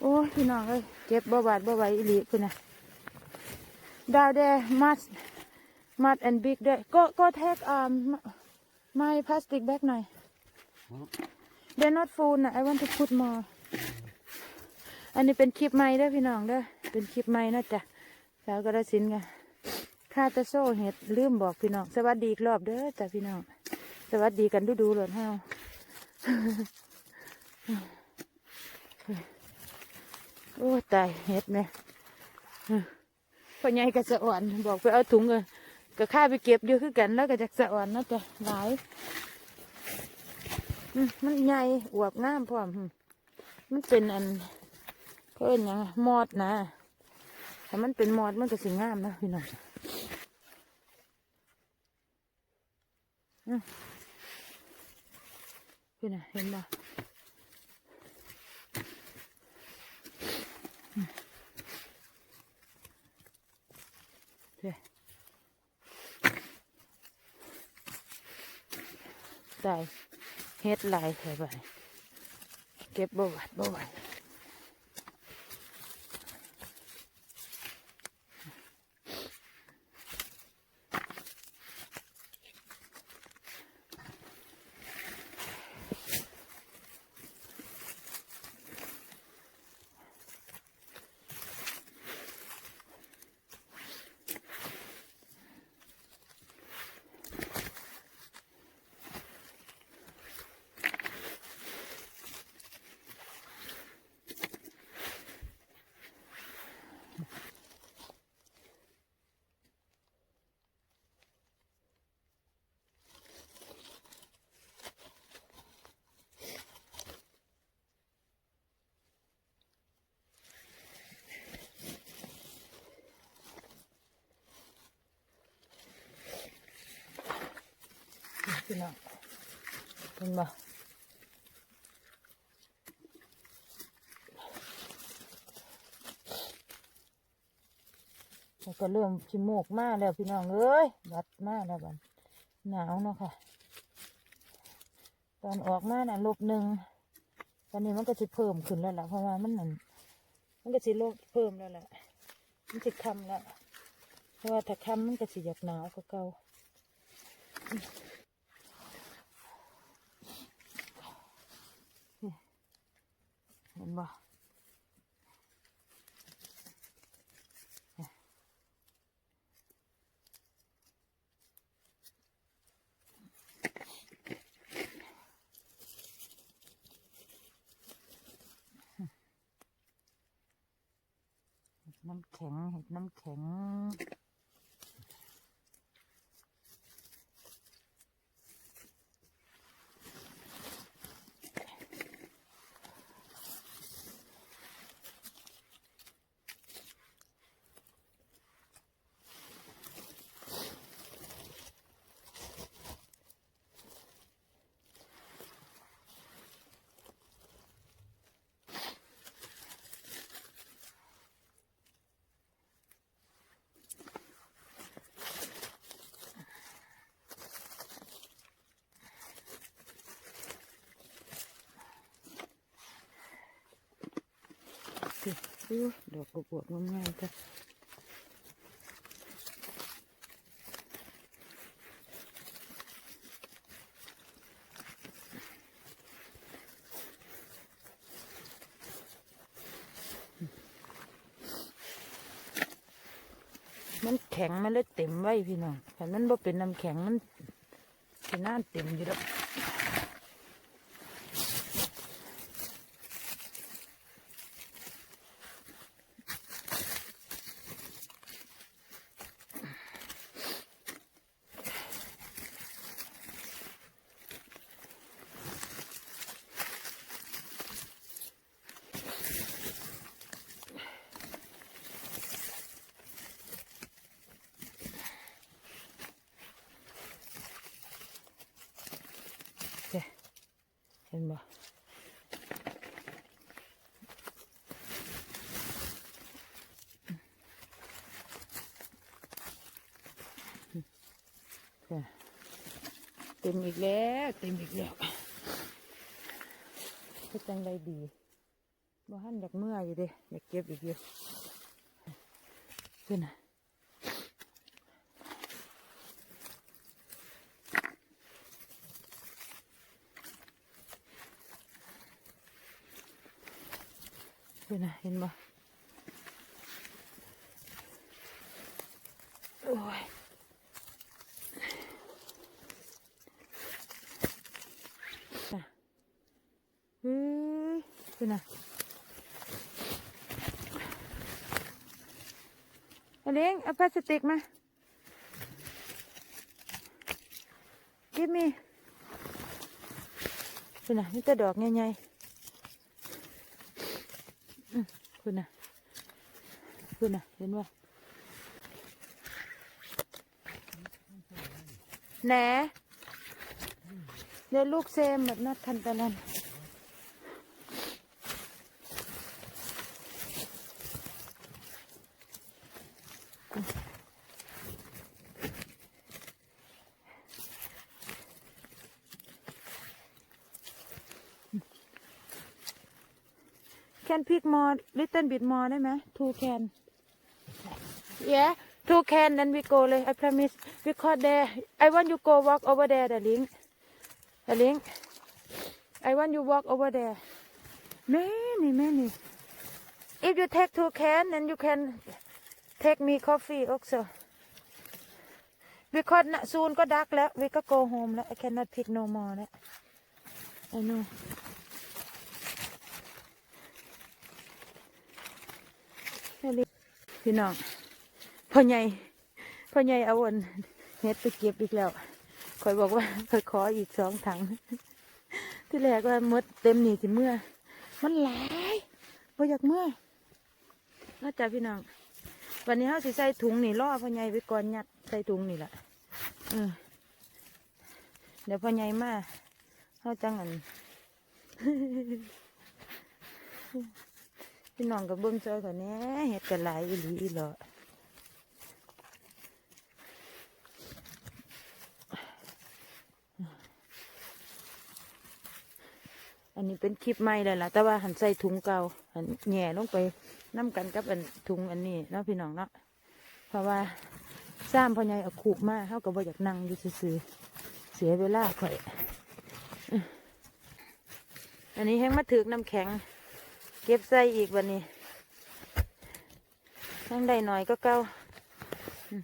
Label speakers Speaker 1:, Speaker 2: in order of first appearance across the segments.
Speaker 1: โอ้พี่น้องเอ้ยเจ็บบ่บาดบ่ไหวอีหลีพุ่นนะดาวเดมัดมัดแอนบิ๊กด้วยก็ก็แท็กอ่าไม่พลาสติกแบกหน่อย They're not full นะ I want to put more อันนี้เป็นคลิปใหม่ด้อพี่น้องเด้อเป็นคลิปใหม่นะจ๊ะสาวกระสินไงคาตะโซ่เห็ดลืมบอกพี่น้อง สวัสดีอีกรอบเด้อจ้ะพี่น้อง สวัสดีกันดูดูๆเลยเฮา โอ้ตายเห็ดไหมพ่อใหญ่ก็สะอ่อนบอกไปเอาถุงเลยก็ข้าไปเก็บอยู่คือกันแล้วก็จากสะอ่อนนาะจ้ะหลายมันใหญ่อวบงามพร้อมมันเป็นอันเพื่อนยังมอดนะถ้ามันเป็นมอดมันก็สิงามนะพี่น้องพี่น่ะเห็นบ่ เด้ได้เฮ็ดหลาย พี่น้องเห็นบ่แล้วก็เริ่มชิมูกมาแล้วพี่น้องเอ้ยบัดมาแล้วบัดหนาวเนาะค่ะ ตอนออกมาน่ะลบหนึ่งตอนนี้มันก็จะเพิ่มขึ้นแล้วล่ะเพราะว่ามันนั่นมันก็จะลบเพิ่มแล้วแหละมันจะคำแล้วเพราะว่าถ้าคำมันก็จะอยากหนาวกว่าเก่า เห็นบ่เห็ดน้ำแข็งเห็ดน้ำแข็ง สิ อู้ดอกบวบงามๆจ้ะมันแข็งมันเลยเต็มไว้พี่น้องแต่มันบ่เป็นน้ำแข็งมันเป็นน้ำเต็มอยู่แล้ว เห็นบ่จ้ะเต็มอีกแล้วเต็มอีกแล้วก็จังไรดีบ่หันอยากเมื่อยอยู่เด้อยากเก็บอีกอยู่ขึ้นนะ ขึ้นะเห็นบ่โอ้ยนะเฮ้ยเป็นไงเลี้ยงเอาพลาสติกมา give me คุณน่ะนี่แต่ดอกใหญ่ๆอืม คุณนะคุณนะเห็นไหมแหนเดี๋ยวลูกเซมแบบนัดทันตะนัน They look same but not Kantanan. Can pick more, little bit more ได้ไหม Two can. Yeah, two can then we go เลย I promise. Because there, I want you go walk over there, darling. Darling, I want you walk over there. Many, many. If you take two can, then you can take me coffee also. Because na- soon ก็ดักแล้ว we ก็ go home แล้ว I cannot pick no more แล้ว I know. พี่น้องพ่อใหญ่พ่อใหญ่เอาวนเฮ็ดไปเก็บอีกแล้วคอยบอกว่าคอยขออีกสองถัง ที่แรกว่ามดเต็มหนีสิเมื่อ มันหลายบ่อยากเมื่อน่าจะพี่น้อง วันนี้เขาสิใส่ถุงนี่ล่อพ่อใหญ่ไปก่อนยัดใส่ถุงนี่แหละเออเดี๋ยวพ่อใหญ่มาเขาจังอัน พี่น้องกับเบิ้งซอยเขาแน่เห็ดกันหลายอีหลีอีหลออันนี้เป็นคลิปใหม่เลยล่ะ แต่ว่าหันใส่ถุงเก่าหันแหง่ลงไปน้ำกันกับอันถุงอันนี้เนาะพี่น้องเนาะเพราะว่าซ้ำพ่อใหญ่เอาขูกมาเขาก็บ่อยากนั่งอยู่ซื่อๆเสียเวลาข่อย อันนี้แห้งมาถือน้ำแข็ง ก็บใส่อีกวันนี้นั่งได้หน่อยก็เก่าอืม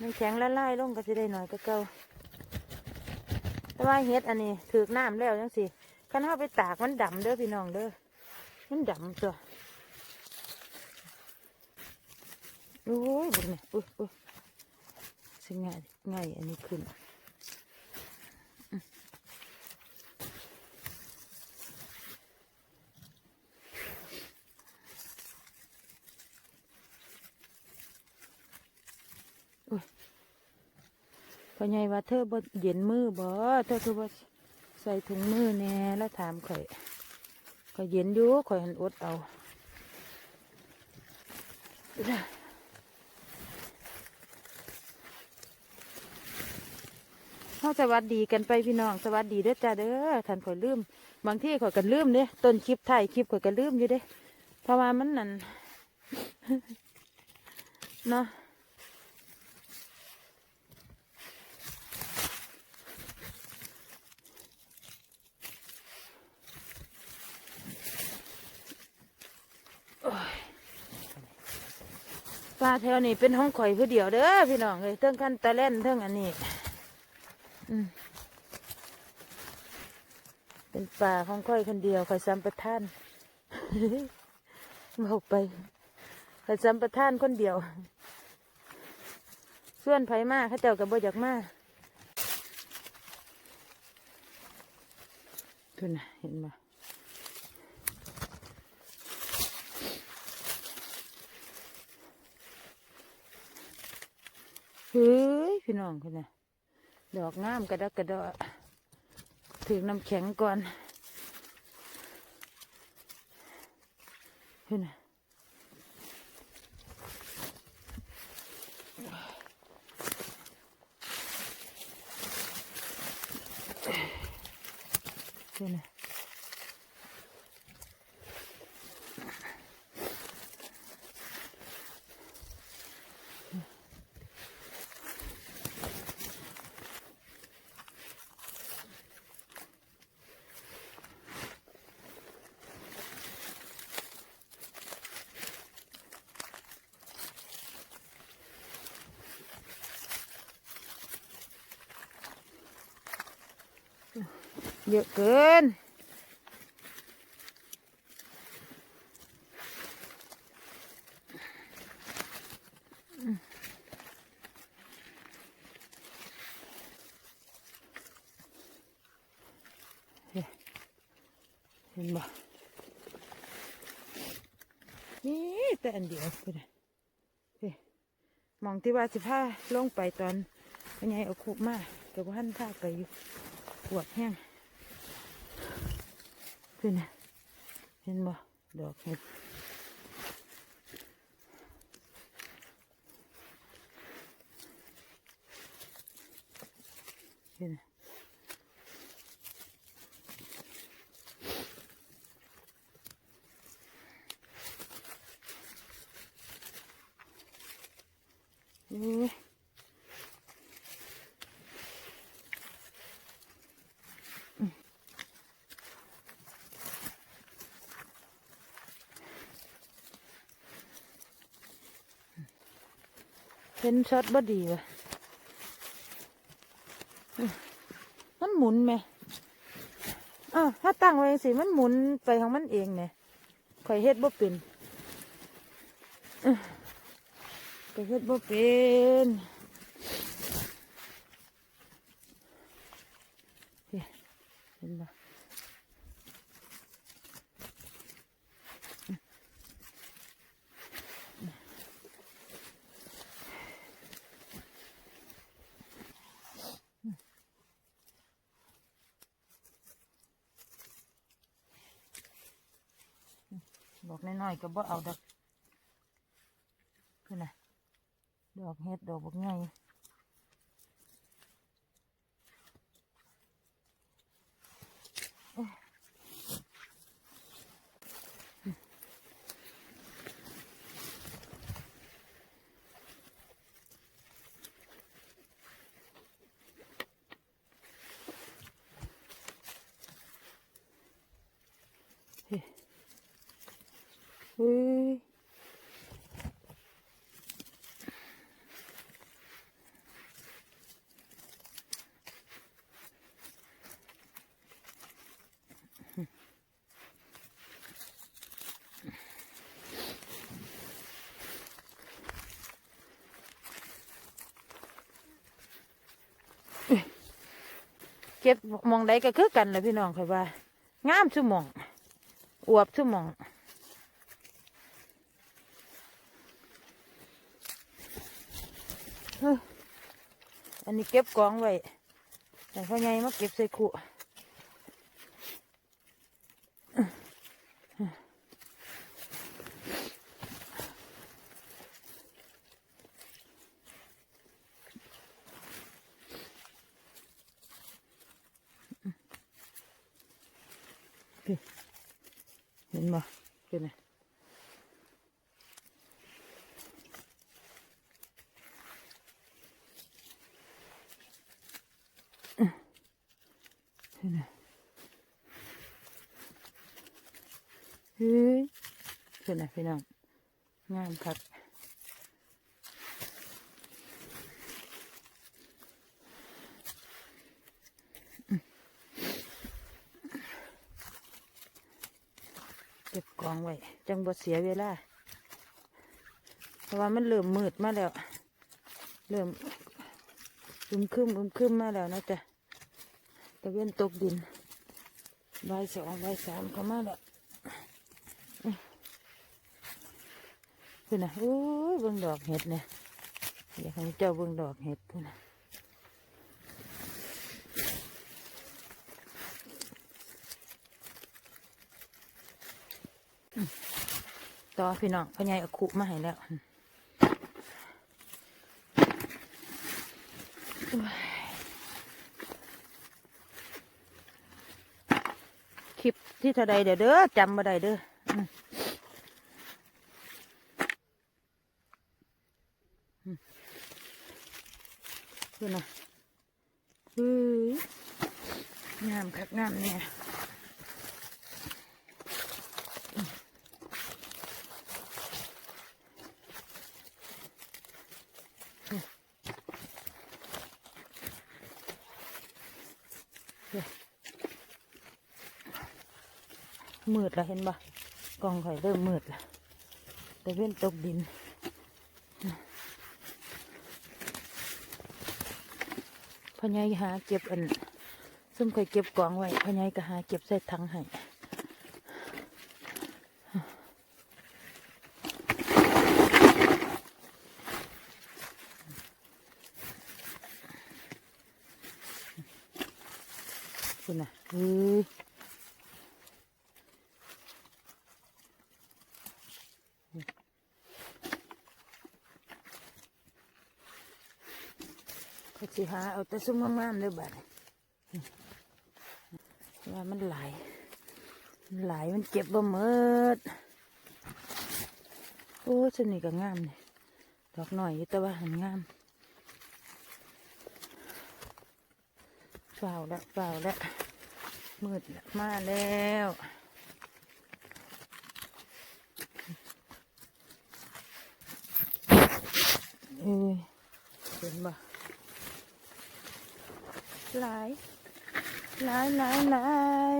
Speaker 1: น้ำแข็งละลายลงก็จะได้หน่อยก็เก่าแต่ว่าเฮ็ดอันนี้ถือน้ำแล้วจังสิคันเข้าไปตากมันดำเด้อพี่น้องเด้อมันดำตัวโอ้ยบุญเนี่ยอุ้ยอุ้ยสิง่ายง่ายอันนี้ขึ้น พ่อใหญ่ว่าเธอบ่เย็นมือบ่เธอคือว่าใส่ถุงมือแน่แล้วถามข่อยข่อยเย็นอยู่ข่อยหันอดเอาเขาสวัสดีกันไปพี่น้องสวัสดีเด้อจ้าเด้อท่านข่อยลืม บางที่ข่อยกันลืมเด้ต้นคลิปถ่ายคลิปข่อยกันลืมอยู่เด้เพราะว่ามันนั่นเนาะ ปลาแถวนี้เป็นห้องข่อยผู้เดียวเด้อพี่น้องเลยเทิงขั้นตะเล่นเทิงอันนี้เป็นป่าของข่อยคนเดียวข่อยซ้ำประท่านบอกไปข่อยซ้ำประท่านคนเดียวส่วนไผมากเขาเจ้ากับบ่อยากมาทุนน่ะเห็นบ่ ฮ้ยพี่น้องคนน่ะดอกงามกระดักกระดอถึงน้ำแข็งก่อนเห็นไหม เยอะเกิน เห็นบ่นี่แต่อันเดียวคือไงเฮ้ยมองที่ว่าสิผ้าลงไปตอนเป็นไงเอาคุบมาแต่ว่าท่านผ้าไปอยู่ปวดแห้ง คือไงเห็นบ่ดอกเห็ดเห็นไหมนี่เป็นช็อตบอดีวะอืมมันหมุนไหมอ่าวถ้าตั้งไว้สิมันหมุนไปของมันเองเนี่ยข่อยเฮ็ดบ่เป็นข่อยเฮ็ดบ่เป็นเห็นบ่บอก น้อยก็บ่เอาดอกคือน่ะดอกเฮ็ดดอกบกไง เฮ้ยเก็บมองใดก็คือกันเลยพี่น้องค่อยว่า งามชุหมองอวบชุหมอง เฮ้ยอั นนี้เก็บกองไว้แต่พ่อใหญ่มาเก็บใส่ขู่เห็นบ่เป็นไง เฮ้ยเพื่อนนะพี่น้องงามครับเก็บกองไว้ จังบ่เสียเวลาเพราะว่ามันเริ่มมืดมาแล้ว เริ่มอึมครึมอึมครึมมาแล้วนะจ๊ะตะเวนตกดินใบสองใบสามก็มาแล้ว คือนะโอ้ยเบิ่งดอกเห็ดเนี่ยอยากให้เจ้าเบิ่งดอกเห็ดคือนะต่อพี่น้องพ่อใหญ่อาขุมาให้แล้วคลิปที่เท่าใดเดี๋ยวเด้อจำมาได้เด้อ อืมดูนะเฮ้ยงามคักงามเนี่ยมืดแล้วเห็นบ่กองข่อยเริ่มมืดแล้วแต่เว้นตกดิน พ่อใหญ่หาเก็บอันซึ่งเคยเก็บกองไว้พ่อใหญ่ก็หาเก็บใส่ถังให้คุณน่ะเฮ้ย สิหาเอาแต่ซุ้มงามๆเลยบัดว่ามันไหลมันไหลมันเก็บบ่เมิดโอ้ชนิดก็งามนี่ดอกหน่อยยู่แต่ว่าหันงามเปล่าแล้วเปล่าแล้วมืดมาแล้วเอ้ยเห็นบ่ หลายหลายหลายหลาย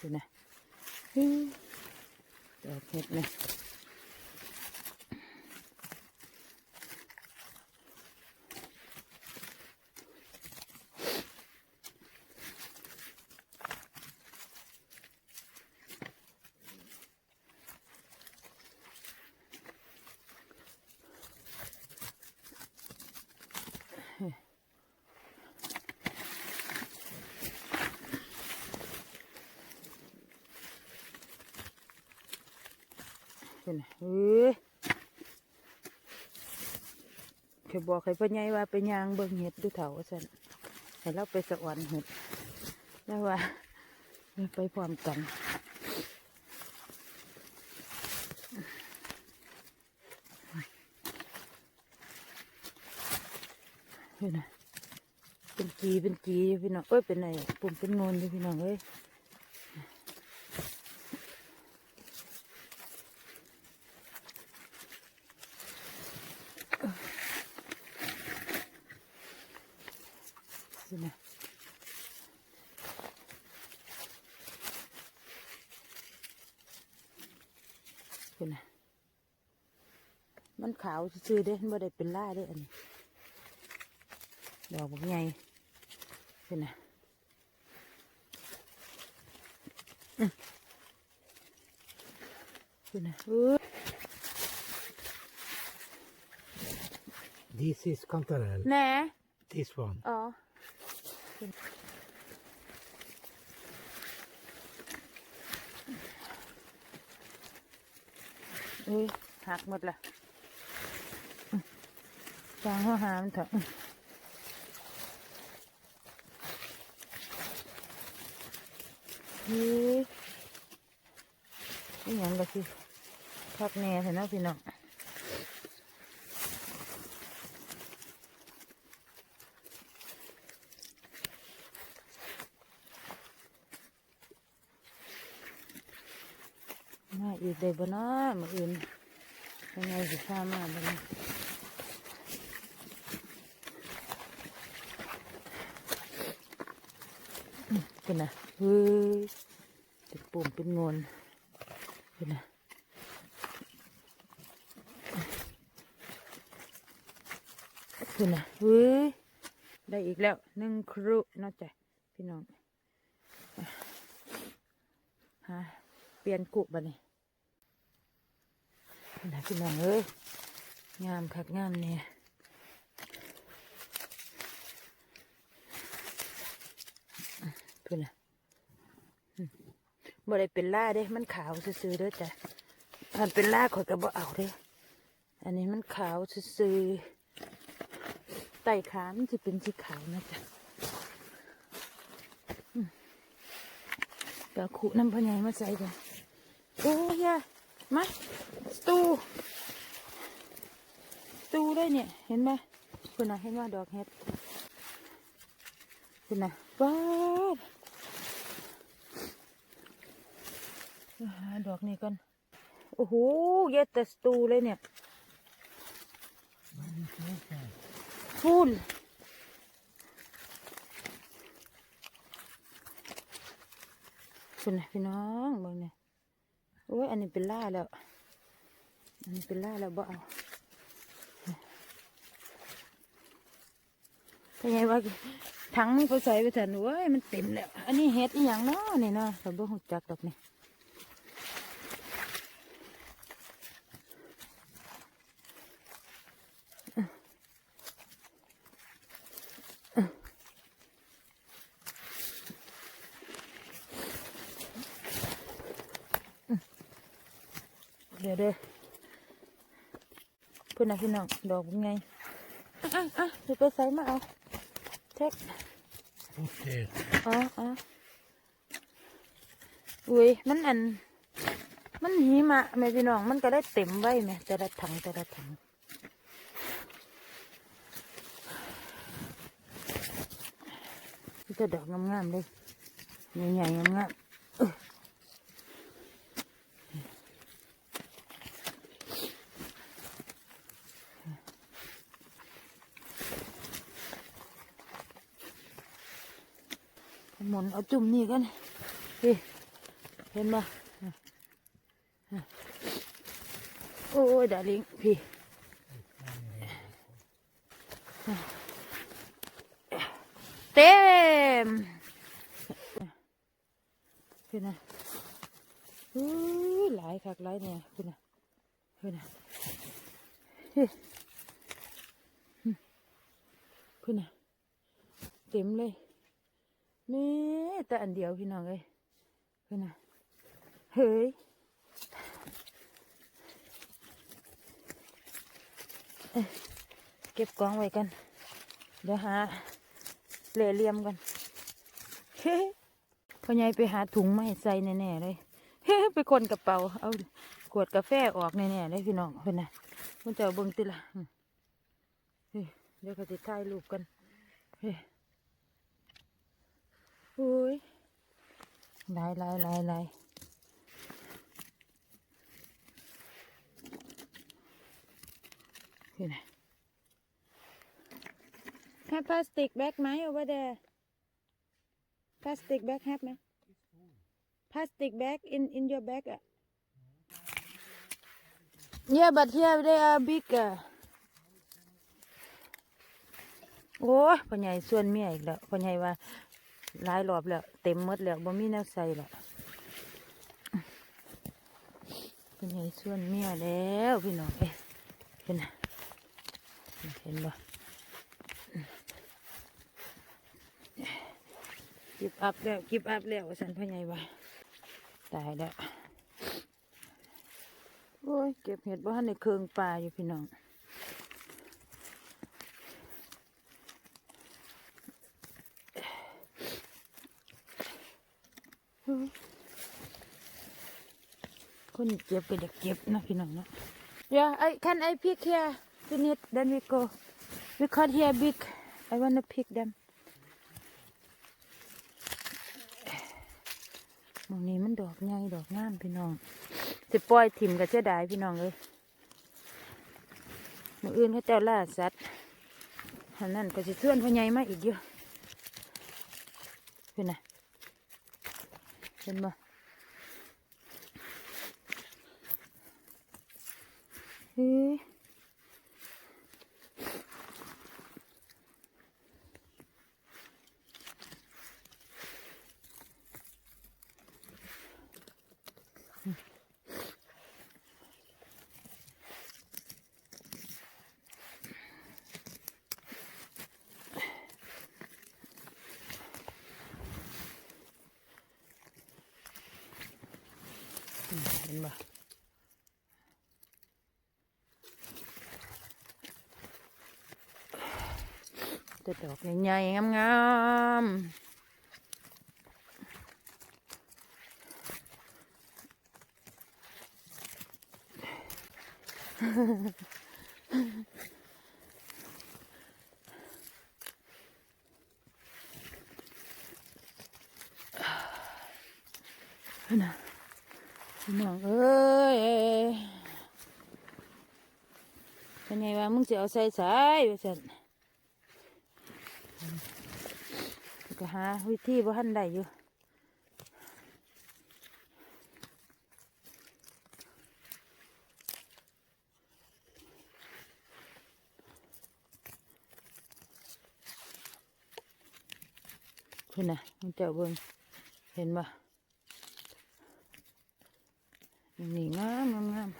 Speaker 1: ดูนะฮึ เดี๋ยวเห็นเฮ้ยเคยบอกใครพ่อใหญ่ว่าไปยางเบิ่งเห็ดดูเถาสันให้เราไปสวรรค์เห็ดแล้วว่าไปพร้อมกันเฮ้ยนะเป็นจีเป็นจีพี่น้องเอ้ยเป็นไงปุ่มเป็นงนพี่น้องเอ้ยพี่นะพี่นะมันขาวซื่อๆเด้มันบ่ได้เป็นล่าเด้อันนี้ ดอกบักใหญ่เป็นนะอื้อเป็นนะเออ
Speaker 2: This is cantarell.
Speaker 1: แหน่
Speaker 2: This one.
Speaker 1: อ๋อเอ้ยหักหมดละอื้อ จางหัวหามเถอะอื้อเฮ้ยนี่ยังก็สิพักแน่เถอะนะพี่น้องมาอีกได้บ่เนาะมื้ออื่นยังไงสิพามาบ่เนาะ อื้อเป็นนะเฮ้ยเป็นปุ่มเป็นงนเป็นนะเป็นนะเฮ้ยได้อีกแล้วหนึ่งครุเนาะจ้ะพี่น้องฮะเปลี่ยนกุบะนี่นะพี่น้องเอ้ยงามคักงามเนี่ย เพื่อนนะบ่ได้เป็นล่าเด้ มันขาวซื่อๆเด้อจ้ะมันเป็นล่าข่อยก็บ่เอาเด้ อันนี้มันขาวซื่อๆไต่ขามันจะเป็นสีขาวนะจ๊ะอืมเดี๋ยวขุน้ำพะไยมาใส่กันโอ้ยมาสตูสตูได้เนี่ย เห็นไหมคุณน่ะเห็นว่าดอกเห็ดคุณน่ะว้าว เดี๋ยว หาดอกนี้กันโอ้โห เยอะแต่สตูเลยเนี่ยฟูลคุณนะพี่น้องเบิ่งเนี่ยโอ้ย อันนี้เป็นล่าแล้ว อันนี้เป็นล่าแล้วบ่เอาเป็นไงวะถังมันเขาใส่ไปเถอะหนูเอ้ยมันเต็มแล้ว อันนี้เฮ็ดอีหยังเนาะนี่เนาะแต่บ่หูจักดอกนี่ เดี๋ยวเด้อเพื่อนนะพี่น้องดอกเป็นไงอะอะเดี๋ยวไปใส่มาเอาเช็ค
Speaker 2: Okay.
Speaker 1: อ๋ออ๋ออุ้ยมันอัน มันหิมะแม่พี่น้องมันก็ได้เต็มไว้แม่แต่ละถังแต่ละถังนี่จะดอกงามๆเลยใหญ่ๆงามๆเอ้อห มุนเอาจุ่มนี่กันเห็นบ่โอ้ยดาลิงพี่เต็มพี่นะอู้หลายคักหลายเนี่ยพี่นะพี่นะเฮ้ยพี่นะเต็มเลยนี่ แต่อันเดียวพี่น้องเอ้ยพี่นะเฮ้ยเก็บกองไว้กัน เดี๋ยวหาเหล่เหลี่ยมกันเฮ้พ่อใหญ่ไปหาถุงมาให้ใส่แน่ๆเลยเฮ้ไปคนกระเป๋าเอาขวดกาแฟออกแน่ๆเลยพี่น้องเพื่อนนะมันจะเอาเบิ่งติละเฮ้ยเดี๋ยวเขาจะถ่ายรูปกันเฮ้ย อ้ยลายลายลายลายเฮ้ยนะ Have plastic bag ไหม over there plastic bag have ไหม plastic bag in in your bag อะ yeah but here they are big อะโอ้ยพ่อใหญ่ส่วนเมียอีกแล้วพ่อใหญ่ว่า หลายรอบแล้ว เต็มหมดแล้วบ่มีแนวใส่แล้วพ่อใหญ่ส่วนเมียแล้วพี่น้องเอ้ยเห็นนะเห็นบ่กิบอัพแล้วกิบอัพแล้วสันพ่อใหญ่ว่ตายแล้วโอ้ยเก็บเห็ดบ้านในเคืองปลาอยู่พี่น้อง คนเก็บก็จะเก็บนะพี่น้องเนาะ Yeah I can I pick here finish then we go we caught here big I wanna pick them มองนี้มันดอกใหญ่ดอกงามพี่น้องสิปล่อยถิ่มก็เสียดายพี่น้องเลยมืออื่นเขาเจ้าล่าสัตว์อันนั้นก็สิเสื่อนพ่อใหญ่มาอีกเยอะเห็นไหมเห็นบ่เฮ้ยเห็นบ่ แต่ดอกใหญ่ๆงามๆนะพี่น้องเอ้ยเป็นไงวะมึงจะเอาใส่สายว่าสัน ก็หาวิธีบ่ทันได้อยู่คุณนะมันเจ้าเบิ่งเห็นบ่นี่งามงามงาม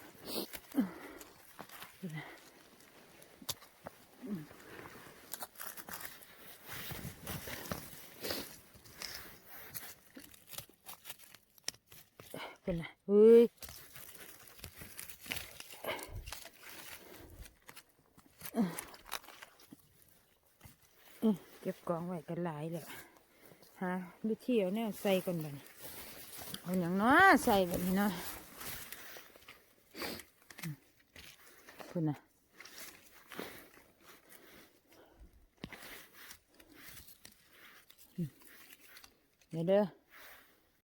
Speaker 1: คุณน่ะคุณน่ะ เฮ้ยเก็บกองไว้กันหลายเลยหาวิธีเอาแนวใส่ก่อนบันเอาอย่างน้อใส่แบบนี้เนาะคุณนะอืมเดี๋ยวเด้อ